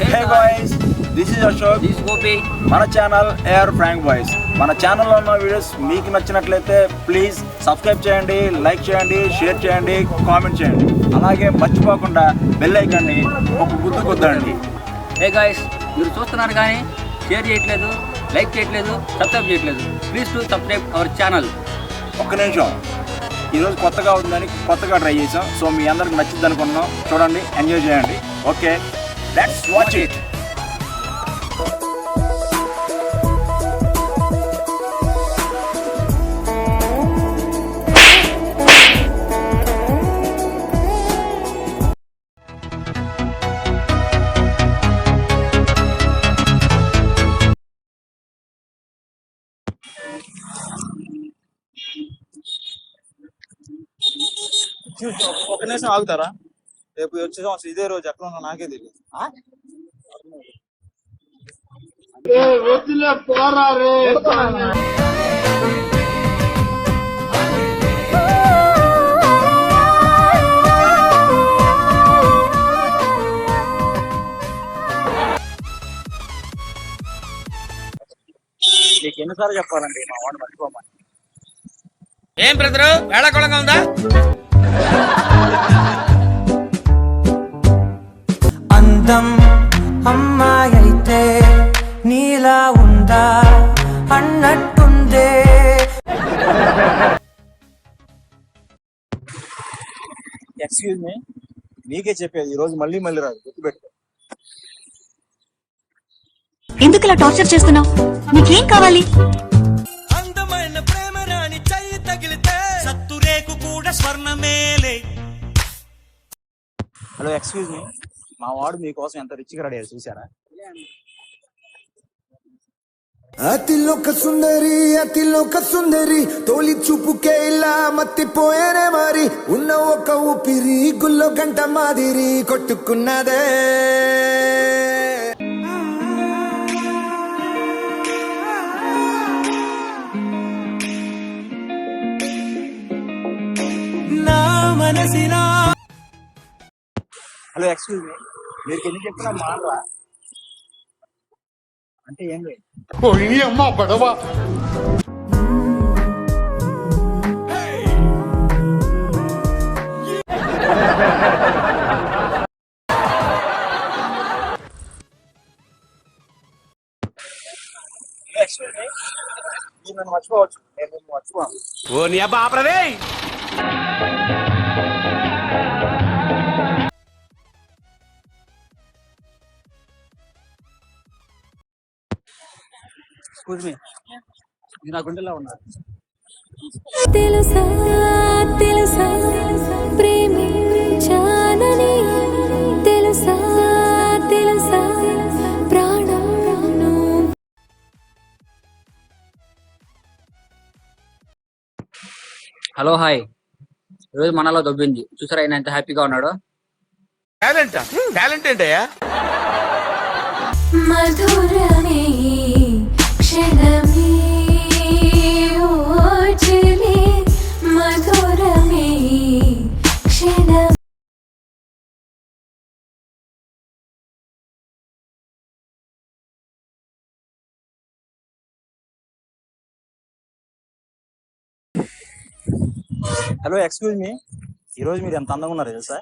Hey boys this is Ashok this Gopi మన channel AR Frank boys మన ఛానల్లో ఉన్న వీడియోస్ మీకు నచ్చినట్లయితే ప్లీజ్ సబ్స్క్రైబ్ చేయండి లైక్ చేయండి షేర్ చేయండి కామెంట్ చేయండి. అలాగే మర్చిపోకుండా బెల్ ఐకాన్ని ఒక గుర్తు కొద్దండి హే గాయస్ మీరు చూస్తున్నారు కానీ షేర్ చేయట్లేదు లైక్ చేయట్లేదు సబ్స్క్రైబ్ చేయట్లేదు. Please to subscribe our channel ఒక్క నిమిషం. ఈరోజు కొత్తగా ఉందని కొత్తగా ట్రై చేసాం సో మీ అందరికి నచ్చింది అనుకున్నాం చూడండి ఎంజాయ్ చేయండి. ఓకే లెట్స్ వాచ్ ఇట్ ఒక నిమిషం ఆగుతారా రేపు వచ్చే సంవత్సరం ఇదే రోజు ఎక్కడ ఉన్నా నాకే తెలియదు. మీకు ఎన్నిసార్లు చెప్పాలండి మా వాడిని మర్చిపోమని? ఏం బ్రదరు? వేళకోళంగా ఉందా? అందం అమ్మాయైతే నీలా ఉందా అన్నట్టుందే. ఎక్స్క్యూజ్ మీ నీకే చెప్పేది ఈ రోజు మళ్ళీ మళ్ళీ రాదు. గుర్తుపెట్టుకో. ఎందుకు ఇలా టార్చర్ చేస్తున్నావు? నీకేం కావాలి? అందమైన ప్రేమ రాణి చెయ్యి తగిలితే సత్తురేకు కూడా స్వర్ణమేలే. హలో ఎక్స్క్యూజ్ మీ మా వాడు మీకోసం ఎంత రిచ్గా రెడీ చూసారా అతిలోక సుందరి అతిలోక సుందరి తోలి చూపుకే ఇలా మత్తిపోయేనే మరి. ఉన్న ఒక ఊపిరి గుల్లో గంట మాదిరి కొట్టుకున్నదే. నా మనసినా హలో ఎక్స్క్యూజ్ మీ మీరు ఎన్ని చెప్పినా మానరా? అంటే ఏం లేదు. హలో ఎక్స్క్యూజ్ మీ మీరు నన్ను మర్చిపోవచ్చు. నేను మర్చిపోను. ఓ నీ అబ్బా ఆపరదే. ఎక్స్క్యూజ్ మీ మీరు నా గుండెలో ఉన్నారు తెలుసా తెలుసా ప్రేమించానని? తెలుసా తెలుసా హలో హాయ్. ఈరోజు మనలో దొబ్బింది. చూసారా ఆయన ఎంత హ్యాపీగా ఉన్నాడో? టాలెంట్? టాలెంట్ ఏంటయ్యా? మధురమే హలో ఎక్స్క్యూజ్ మీ ఈరోజు మీరు ఎంత అందంగా ఉన్నారు తెలుసా?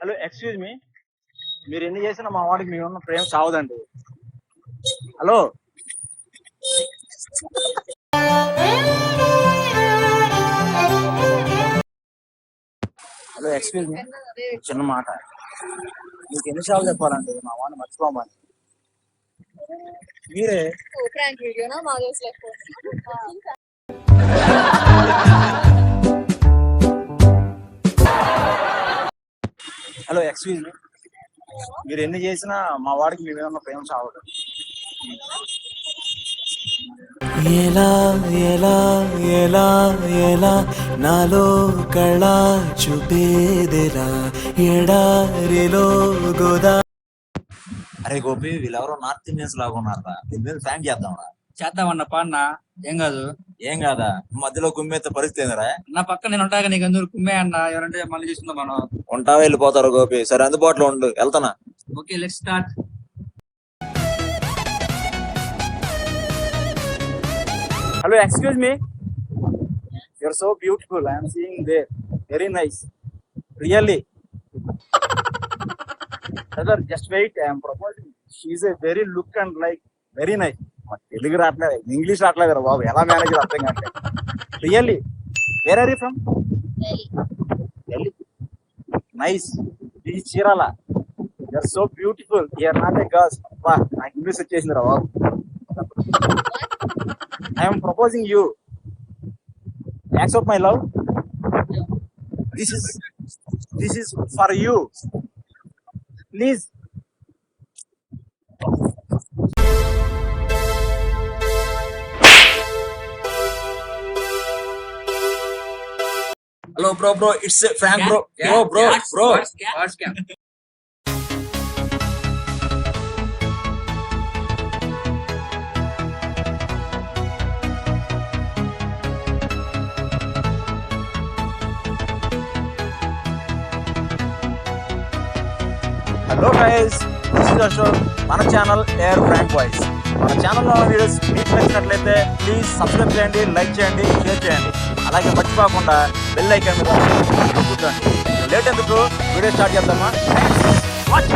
హలో ఎక్స్క్యూజ్ మీ మీరు ఎన్ని చేసినా మా వాడికి మీ ఉన్న ప్రేమ చావదండి. హలో? హలో ఎక్స్క్యూజ్ మీ చిన్న మాట. మీకు ఎన్నిసార్లు చెప్పాలండి మా వాడిని మర్చిపోమని. మీరే హలో ఎక్స్క్యూజ్ మీ మీరు ఎన్ని చేసినా మా వాడికి మీ మీద ఉన్న ప్రేమ చావదు. ఎలా ఎలా ఎలా ఎలా నాలో కళ చూపేదెలా? ఎడారిలో గోదా అరే గోపి వీళ్ళెవరో నార్త్ ఇండియన్స్ లాగా ఉన్నారా దీని మీద ఫ్యాంక్ చేద్దాంరా. చేద్దామన్న పాన్న. ఏం కాదు. ఏం కాదా? మధ్యలో గుమ్మెత్తే పరిస్థితి ఏందిరా? నా పక్క నేను ఉంటాగా నీకు ఎందుకు కుమ్మే అన్న? ఎవరంటే మళ్ళీ చూస్తుందా మనం. ఉంటావా వెళ్ళిపోతారు గోపి? సరే అందుబాటులో ఉండు. వెళ్తానా okay let start hello excuse me you're so beautiful I'm seeing they very nice really brother just wait I'm proposing she a very look and like very nice Telugu రావట్లేదు ఇంగ్లీష్ రావట్లేదు బాబు. ఎలా మేనేజ్ అర్థం కావట్లేదు. Really where are you from Delhi nice ఇది Chirala. You're so beautiful you're not a girls నాకు English వచ్చేసింది రా బాబు. I am proposing you. Accept my love. This is this is for you. Please Hello, bro, bro. It's Frank, bro. Bro, bro, bro. Hello guys this is Ashok మన channel air Frank voice మన ఛానల్లో ఉన్న videos మీకు నచ్చినట్లయితే please subscribe చేయండి like చేయండి share చేయండి. అలాగే మర్చిపోకుండా బెల్ ఐకాన్ మీద కూర్చోండి లేట్ ఎందుకు? వీడియో స్టార్ట్ చేద్దామా? వాచ్